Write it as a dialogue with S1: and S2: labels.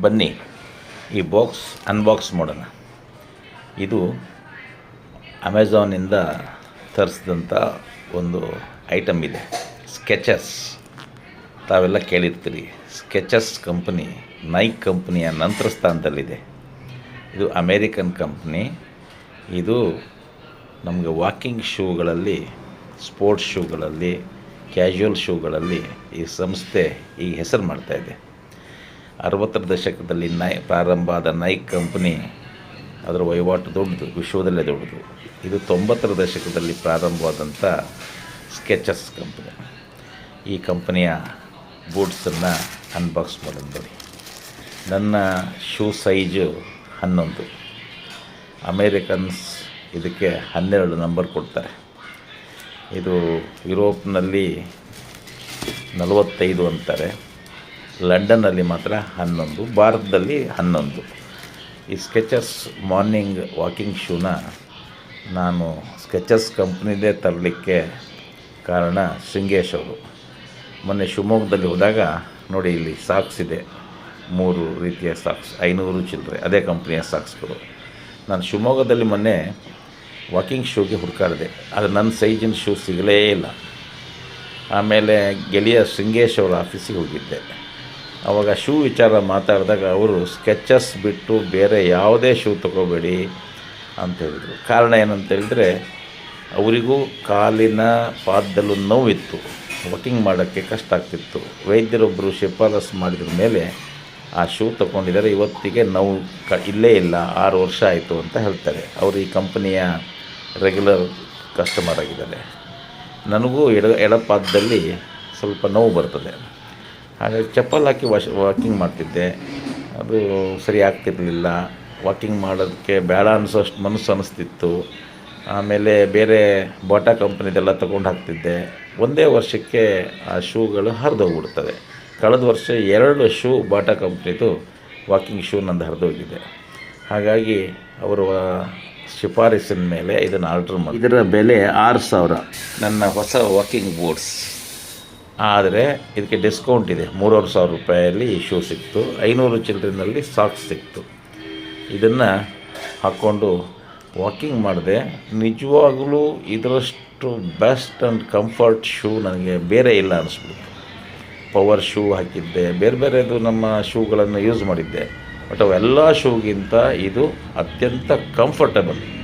S1: ಬನ್ನಿ. ಈ box unbox ಮಾಡೋಣ. ಇದು ಅಮೆಝಾನಿಂದ ತರಿಸಿದಂಥ ಒಂದು ಐಟಮ್ ಇದೆ. ಸ್ಕೆಚಸ್ ತಾವೆಲ್ಲ ಕೇಳಿರ್ತೀರಿ. ಸ್ಕೆಚಸ್ ಕಂಪ್ನಿ ನೈಕ್ ಕಂಪ್ನಿಯ ನಂತರ ಸ್ಥಾನದಲ್ಲಿದೆ ಇದು ಅಮೇರಿಕನ್ ಕಂಪ್ನಿ ಇದು ನಮಗೆ ವಾಕಿಂಗ್ ಶೂಗಳಲ್ಲಿ ಸ್ಪೋರ್ಟ್ಸ್ ಶೂಗಳಲ್ಲಿ ಕ್ಯಾಶುವಲ್ ಶೂಗಳಲ್ಲಿ ಈ ಸಂಸ್ಥೆ ಈ ಹೆಸರು ಮಾಡ್ತಾಯಿದೆ ಅರವತ್ತರ ದಶಕದಲ್ಲಿ ನೈ, ಪ್ರಾರಂಭ ಆದ ನೈಕ್ ಕಂಪ್ನಿ ಅದರ ವಹಿವಾಟು ದೊಡ್ಡದು, ವಿಶ್ವದಲ್ಲೇ ದೊಡ್ಡದು. ಇದು ತೊಂಬತ್ತರ ದಶಕದಲ್ಲಿ ಪ್ರಾರಂಭವಾದಂಥ ಸ್ಕೆಚಸ್ ಕಂಪ್ನಿ. ಈ ಕಂಪನಿಯ ಬೂಟ್ಸನ್ನು ಅನ್ಬಾಕ್ಸ್ ಮಾಡೋಣ ನೋಡಿ ನನ್ನ ಶೂ ಸೈಜು ಹನ್ನೊಂದು. ಅಮೇರಿಕನ್ಸ್ ಇದಕ್ಕೆ ಹನ್ನೆರಡು ನಂಬರ್ ಕೊಡ್ತಾರೆ. ಇದು ಯುರೋಪ್ನಲ್ಲಿ ನಲವತ್ತೈದು ಅಂತಾರೆ. ಲಂಡನ್ನಲ್ಲಿ ಮಾತ್ರ ಹನ್ನೊಂದು, ಭಾರತದಲ್ಲಿ ಹನ್ನೊಂದು. ಈ ಸ್ಕೆಚಸ್ ಮಾರ್ನಿಂಗ್ ವಾಕಿಂಗ್ ಶೂನ ನಾನು ಸ್ಕೆಚಸ್ ಕಂಪ್ನಿದೇ ತರಲಿಕ್ಕೆ ಕಾರಣ ಶೃಂಗೇಶ್ ಅವರು. ಮೊನ್ನೆ ಶಿವಮೊಗ್ಗದಲ್ಲಿ ಹೋದಾಗ ನೋಡಿ ಇಲ್ಲಿ ಸಾಕ್ಸ್ ಇದೆ. ಮೂರು ರೀತಿಯ ಸಾಕ್ಸ್, ಐನೂರು ಚಿಲ್ಲರೆ, ಅದೇ ಕಂಪ್ನಿಯ ಸಾಕ್ಸ್ಗಳು. ನಾನು ಶಿವಮೊಗ್ಗದಲ್ಲಿ ಮೊನ್ನೆ ವಾಕಿಂಗ್ ಶೂಗೆ ಹುಡುಕಾಡಿದೆ. ಆದರೆ ನನ್ನ ಸೈಜಿನ ಶೂ ಸಿಗಲೇ ಇಲ್ಲ. ಆಮೇಲೆ ಗೆಳೆಯ ಶೃಂಗೇಶ್ ಅವರ ಆಫೀಸಿಗೆ ಹೋಗಿದ್ದೆ. ಆವಾಗ ಶೂ ವಿಚಾರ ಮಾತಾಡಿದಾಗ ಅವರು ಸ್ಕೆಚಸ್ ಬಿಟ್ಟು ಬೇರೆ ಯಾವುದೇ ಶೂ ತಗೋಬೇಡಿ ಅಂತ ಹೇಳಿದರು. ಕಾರಣ ಏನಂತ ಹೇಳಿದ್ರೆ, ಅವರಿಗೂ ಕಾಲಿನ ಪಾದದಲ್ಲೂ ನೋವಿತ್ತು. ವಾಕಿಂಗ್ ಮಾಡೋಕ್ಕೆ ಕಷ್ಟ ಆಗ್ತಿತ್ತು. ವೈದ್ಯರೊಬ್ಬರು ಶಿಫಾರಸು ಮಾಡಿದ್ರ ಮೇಲೆ ಆ ಶೂ ತೊಗೊಂಡಿದ್ದಾರೆ. ಇವತ್ತಿಗೆ ನೋವು ಕ ಇಲ್ಲೇ ಇಲ್ಲ, ಆರು ವರ್ಷ ಆಯಿತು ಅಂತ ಹೇಳ್ತಾರೆ. ಅವರು ಈ ಕಂಪನಿಯ ರೆಗ್ಯುಲರ್ ಕಸ್ಟಮರ್ ಆಗಿದ್ದಾರೆ. ನನಗೂ ಎಡ ಎಡಪಾದದಲ್ಲಿ ಸ್ವಲ್ಪ ನೋವು ಬರ್ತದೆ. ಹಾಗಾಗಿ ಚಪ್ಪಲ್ ಹಾಕಿ ವಾಶ್ ವಾಕಿಂಗ್ ಮಾಡ್ತಿದ್ದೆ. ಅದು ಸರಿ ಆಗ್ತಿರಲಿಲ್ಲ. ವಾಕಿಂಗ್ ಮಾಡೋದಕ್ಕೆ ಬೇಡ ಅನಿಸೋಷ್ಟು ಮನಸ್ಸು ಅನ್ನಿಸ್ತಿತ್ತು ಆಮೇಲೆ ಬೇರೆ ಬಾಟಾ ಕಂಪ್ನಿದೆಲ್ಲ ತೊಗೊಂಡು ಹಾಕ್ತಿದ್ದೆ. ಒಂದೇ ವರ್ಷಕ್ಕೆ ಆ ಶೂಗಳು ಹರಿದೋಗ್ಬಿಡ್ತವೆ. ಕಳೆದ ವರ್ಷ ಎರಡು ಶೂ ಬಾಟಾ ಕಂಪ್ನಿದು ವಾಕಿಂಗ್ ಶೂ ನಂದು ಹರಿದೋಗಿದೆ. ಹಾಗಾಗಿ ಅವರು ಶಿಫಾರಸಿನ ಮೇಲೆ ಇದನ್ನು ಆರ್ಡ್ರ್ ಮಾಡಿ ಇದರ ಬೆಲೆ ಆರು ಸಾವಿರ. ನನ್ನ ಹೊಸ ವಾಕಿಂಗ್ ಬೂಟ್ಸ್. ಆದರೆ ಇದಕ್ಕೆ ಡಿಸ್ಕೌಂಟ್ ಇದೆ. ಮೂರುವರೆ ಸಾವಿರ ರೂಪಾಯಲ್ಲಿ ಈ ಶೂ ಸಿಕ್ತು. ಐನೂರು ಚಿಲ್ಡ್ರಿನಲ್ಲಿ ಸಾಕ್ಸ್ ಸಿಕ್ತು. ಇದನ್ನು ಹಾಕ್ಕೊಂಡು ವಾಕಿಂಗ್ ಮಾಡಿದೆ. ನಿಜವಾಗಲೂ ಇದರಷ್ಟು ಬೆಸ್ಟ್ ಆ್ಯಂಡ್ ಕಂಫರ್ಟ್ ಶೂ ನನಗೆ ಬೇರೆ ಇಲ್ಲ ಅನಿಸ್ಬಿಡ್ತು. ಪವರ್ ಶೂ ಹಾಕಿದ್ದೆ. ಬೇರೆ ಬೇರೆದು ನಮ್ಮ ಶೂಗಳನ್ನು ಯೂಸ್ ಮಾಡಿದ್ದೆ. ಬಟ್ ಅವೆಲ್ಲ ಶೂಗಿಂತ ಇದು ಅತ್ಯಂತ ಕಂಫರ್ಟಬಲ್